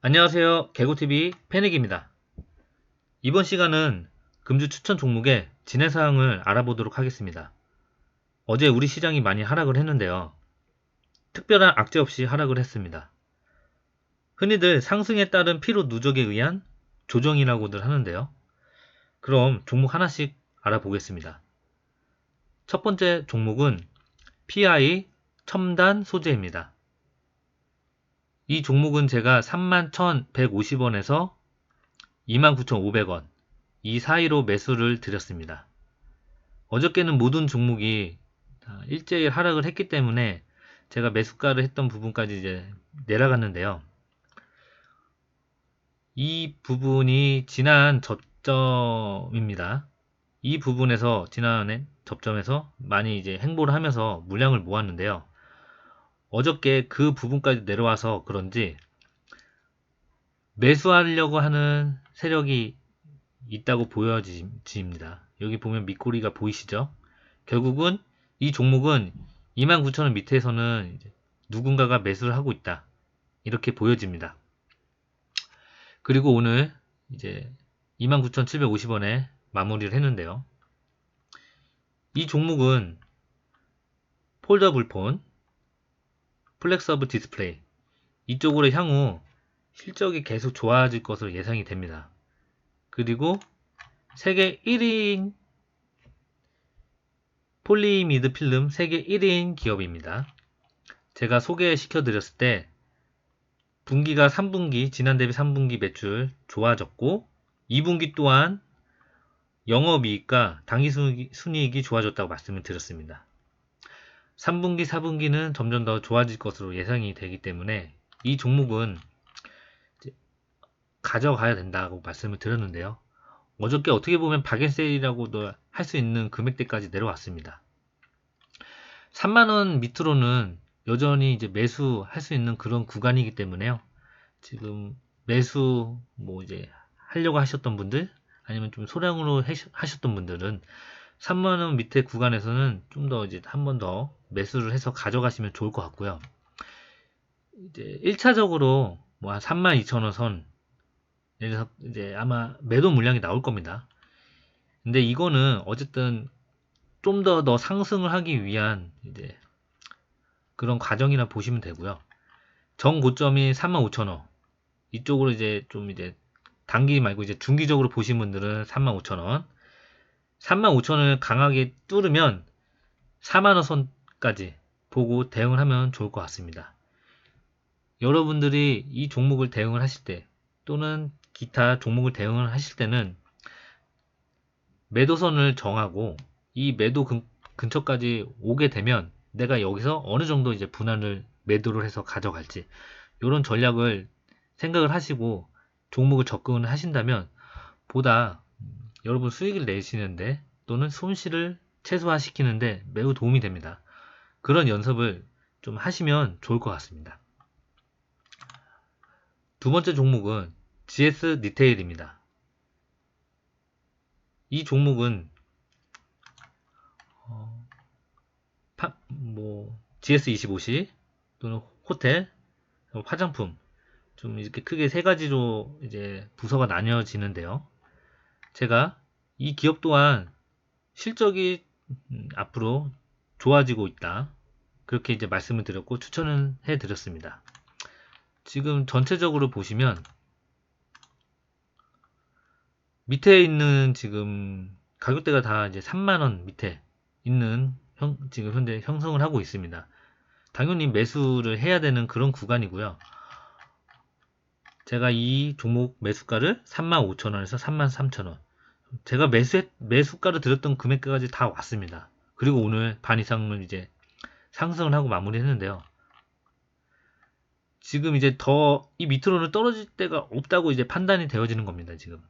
안녕하세요. 개고TV 패닉입니다. 이번 시간은 금주 추천 종목의 진행 사항을 알아보도록 하겠습니다. 어제 우리 시장이 많이 하락을 했는데요. 특별한 악재 없이 하락을 했습니다. 흔히들 상승에 따른 피로 누적에 의한 조정이라고들 하는데요. 그럼 종목 하나씩 알아보겠습니다. 첫 번째 종목은 PI 첨단 소재입니다. 이 종목은 제가 31,150원에서 29,500원 이 사이로 매수를 드렸습니다. 어저께는 모든 종목이 일제히 하락을 했기 때문에 제가 매수가를 했던 부분까지 이제 내려갔는데요. 이 부분이 지난 저점입니다. 이 부분에서 지난해 접점에서 많이 이제 행보를 하면서 물량을 모았는데요. 어저께 그 부분까지 내려와서 그런지 매수하려고 하는 세력이 있다고 보여집니다. 여기 보면 밑꼬리가 보이시죠? 결국은 이 종목은 29,000원 밑에서는 누군가가 매수를 하고 있다. 이렇게 보여집니다. 그리고 오늘 이제 29,750원에 마무리를 했는데요. 이 종목은 폴더블 폰, 플렉서블 디스플레이 이쪽으로 향후 실적이 계속 좋아질 것으로 예상이 됩니다. 그리고 세계 1인 폴리미드 필름 세계 1인 기업입니다. 제가 소개시켜 드렸을 때 분기가 3분기 지난 대비 3분기 매출 좋아졌고 2분기 또한 영업이익과 당기순이익이 좋아졌다고 말씀을 드렸습니다. 3분기, 4분기는 점점 더 좋아질 것으로 예상이 되기 때문에 이 종목은 가져가야 된다고 말씀을 드렸는데요. 어저께 어떻게 보면 박앤세일이라고도 할 수 있는 금액대까지 내려왔습니다. 3만원 밑으로는 여전히 이제 매수할 수 있는 그런 구간이기 때문에요. 지금 매수 뭐 이제 하려고 하셨던 분들 아니면 좀 소량으로 하셨던 분들은 3만원 밑에 구간에서는 좀 더 이제 한 번 더 매수를 해서 가져가시면 좋을 것 같고요. 이제 1차적으로 뭐 한 32,000원 선, 이제 아마 매도 물량이 나올 겁니다. 근데 이거는 어쨌든 좀 더 더 상승을 하기 위한 이제 그런 과정이라 보시면 되고요. 정 고점이 35,000원. 이쪽으로 이제 좀 이제 단기 말고 이제 중기적으로 보신 분들은 35,000원. 35,000원을 강하게 뚫으면 4만원 선 까지 보고 대응을 하면 좋을 것 같습니다. 여러분들이 이 종목을 대응을 하실 때 또는 기타 종목을 대응을 하실 때는 매도선을 정하고 이 매도 근, 근처까지 오게 되면 내가 여기서 어느 정도 이제 분할을 매도를 해서 가져갈지 이런 전략을 생각을 하시고 종목을 접근을 하신다면 보다 여러분 수익을 내시는데 또는 손실을 최소화시키는데 매우 도움이 됩니다. 그런 연습을 좀 하시면 좋을 것 같습니다. 두 번째 종목은 GS 리테일입니다. 이 종목은 어, 파, 뭐 GS25시 또는 호텔, 화장품 좀 이렇게 크게 세 가지로 이제 부서가 나뉘어지는데요. 제가 이 기업 또한 실적이 음, 앞으로 좋아지고 있다. 그렇게 이제 말씀을 드렸고 추천을 해 드렸습니다. 지금 전체적으로 보시면 밑에 있는 지금 가격대가 다 이제 3만원 밑에 있는 형, 지금 현재 형성을 하고 있습니다. 당연히 매수를 해야 되는 그런 구간이고요. 제가 이 종목 매수가를 35,000원에서 33,000원 제가 매수 매수가를 들었던 금액까지 다 왔습니다. 그리고 오늘 반 이상을 이제 상승을 하고 마무리했는데요. 지금 이제 더 이 밑으로는 떨어질 데가 없다고 이제 판단이 되어지는 겁니다. 지금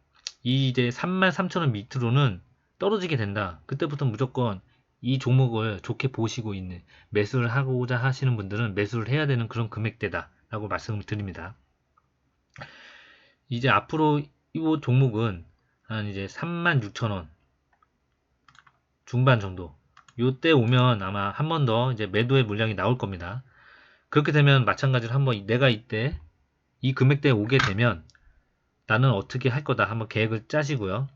이 이제 33,000원 밑으로는 떨어지게 된다. 그때부터 무조건 이 종목을 좋게 보시고 있는 매수를 하고자 하시는 분들은 매수를 해야 되는 그런 금액대다라고 말씀을 드립니다. 이제 앞으로 이 종목은 한 이제 36,000원 중반 정도 요때 오면 아마 한 번 더 이제 매도의 물량이 나올 겁니다. 그렇게 되면 마찬가지로 한번 내가 이때 이 금액대에 오게 되면 나는 어떻게 할 거다 한번 계획을 짜시고요.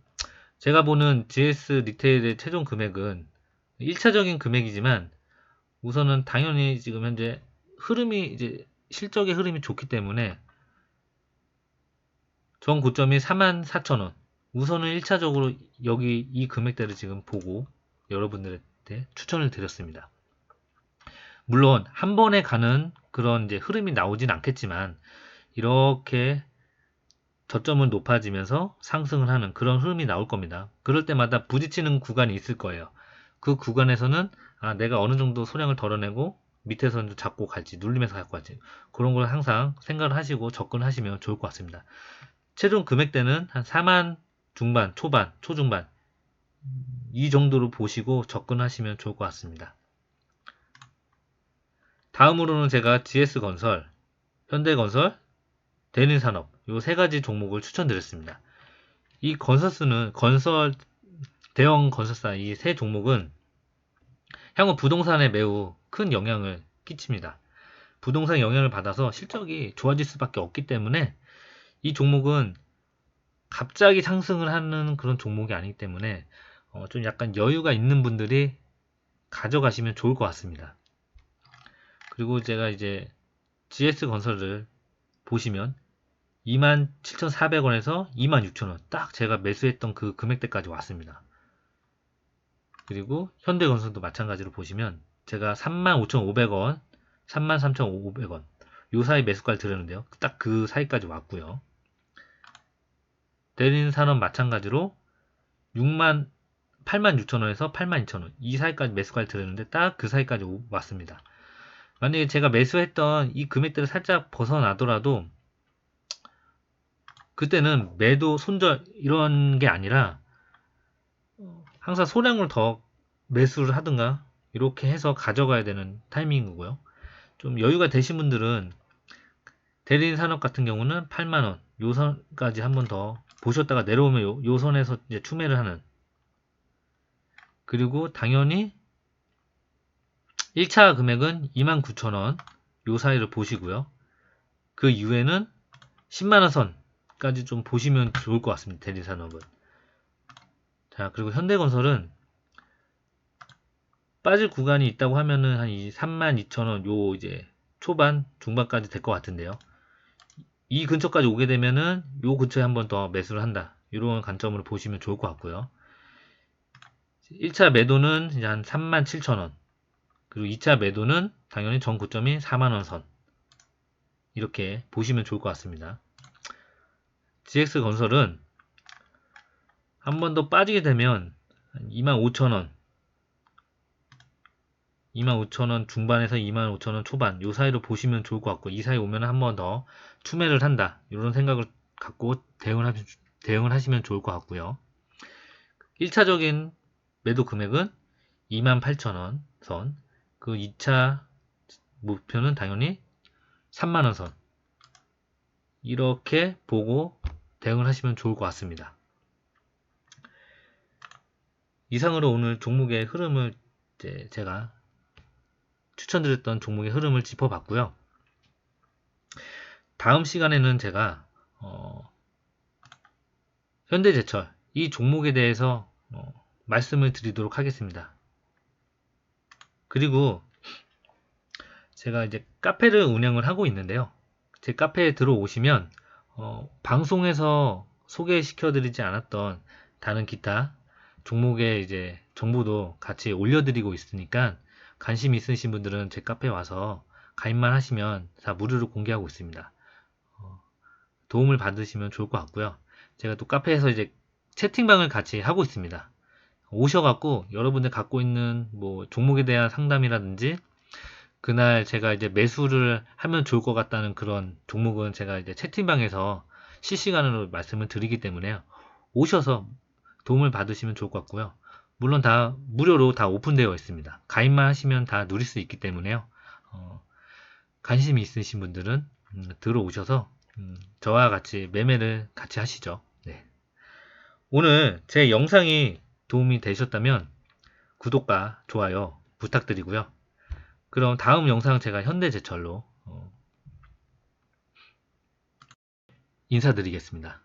제가 보는 GS 리테일의 최종 금액은 1차적인 금액이지만 우선은 당연히 지금 현재 흐름이 이제 실적의 흐름이 좋기 때문에 전 고점이 44,000원. 우선은 1차적으로 여기 이 금액대를 지금 보고 여러분들 한테 추천을 드렸습니다. 물론 한 번에 가는 그런 이제 흐름이 나오진 않겠지만 이렇게 저점은 높아지면서 상승을 하는 그런 흐름이 나올 겁니다. 그럴 때마다 부딪히는 구간이 있을 거예요. 그 구간에서는 아 내가 어느 정도 소량을 덜어내고 밑에서는 잡고 갈지 눌리면서 갖고 갈지 그런 걸 항상 생각을 하시고 접근하시면 좋을 것 같습니다. 최종 금액대는 한 4만 중반, 초반, 초중반 이 정도로 보시고 접근하시면 좋을 것 같습니다. 다음으로는 제가 GS건설, 현대건설, 대림산업 이 세 가지 종목을 추천드렸습니다. 이 건설수는 건설 대형 건설사 이 세 종목은 향후 부동산에 매우 큰 영향을 끼칩니다. 부동산 영향을 받아서 실적이 좋아질 수밖에 없기 때문에 이 종목은 갑자기 상승을 하는 그런 종목이 아니기 때문에 어, 좀 약간 여유가 있는 분들이 가져가시면 좋을 것 같습니다. 그리고 제가 이제 GS 건설을 보시면 27,400원에서 26,000원 딱 제가 매수했던 그 금액대까지 왔습니다. 그리고 현대건설도 마찬가지로 보시면 제가 35,500원, 33,500원 요 사이 매수가를 들었는데요. 딱 그 사이까지 왔고요. 대린산업 마찬가지로 6만 86,000원에서 82,000원 이 사이까지 매수가를 들었는데 딱 그 사이까지 왔습니다. 만약에 제가 매수했던 이 금액대를 살짝 벗어나더라도 그때는 매도 손절 이런 게 아니라 항상 소량을 더 매수를 하든가 이렇게 해서 가져가야 되는 타이밍이고요. 좀 여유가 되신 분들은 대리인 산업 같은 경우는 8만원 요 선까지 한번 더 보셨다가 내려오면 요, 요 선에서 이제 추매를 하는 그리고 당연히 1차 금액은 29,000원 요 사이를 보시고요. 그 이후에는 10만원 선까지 좀 보시면 좋을 것 같습니다. 대리산업은. 자, 그리고 현대건설은 빠질 구간이 있다고 하면은 한 32,000원 요 이제 초반, 중반까지 될 것 같은데요. 이 근처까지 오게 되면은 요 근처에 한 번 더 매수를 한다. 이런 관점으로 보시면 좋을 것 같고요. 1차 매도는 한 37,000원. 그리고 2차 매도는 당연히 전 고점이 4만 원 선. 이렇게 보시면 좋을 것 같습니다. GX건설은 한 번 더 빠지게 되면 25,000원 25,000원 중반에서 25,000원 초반 요 사이로 보시면 좋을 것 같고 이 사이 오면 한 번더 투매를 한다 이런 생각을 갖고 대응을 하시면 좋을 것 같고요 1차적인 매도 금액은 28,000원 선 그 2차 목표는 당연히 3만원 선. 이렇게 보고 대응을 하시면 좋을 것 같습니다. 이상으로 오늘 종목의 흐름을 제가 추천드렸던 종목의 흐름을 짚어봤고요. 다음 시간에는 제가 어, 현대제철 이 종목에 대해서 어, 말씀을 드리도록 하겠습니다. 그리고 제가 이제 카페를 운영을 하고 있는데요. 제 카페에 들어오시면 어, 방송에서 소개시켜 드리지 않았던 다른 기타 종목의 이제 정보도 같이 올려드리고 있으니까 관심 있으신 분들은 제 카페에 와서 가입만 하시면 다 무료로 공개하고 있습니다. 어, 도움을 받으시면 좋을 것 같고요. 제가 또 카페에서 이제 채팅방을 같이 하고 있습니다. 오셔갖고 여러분들 갖고 있는 뭐 종목에 대한 상담이라든지 그날 제가 이제 매수를 하면 좋을 것 같다는 그런 종목은 제가 이제 채팅방에서 실시간으로 말씀을 드리기 때문에요. 오셔서 도움을 받으시면 좋을 것 같고요. 물론 다 무료로 다 오픈되어 있습니다. 가입만 하시면 다 누릴 수 있기 때문에요. 어, 관심이 있으신 분들은 음, 들어오셔서 음, 저와 같이 매매를 같이 하시죠. 네. 오늘 제 영상이 도움이 되셨다면 구독과 좋아요 부탁드리고요. 그럼 다음 영상 제가 현대제철로 어, 인사드리겠습니다.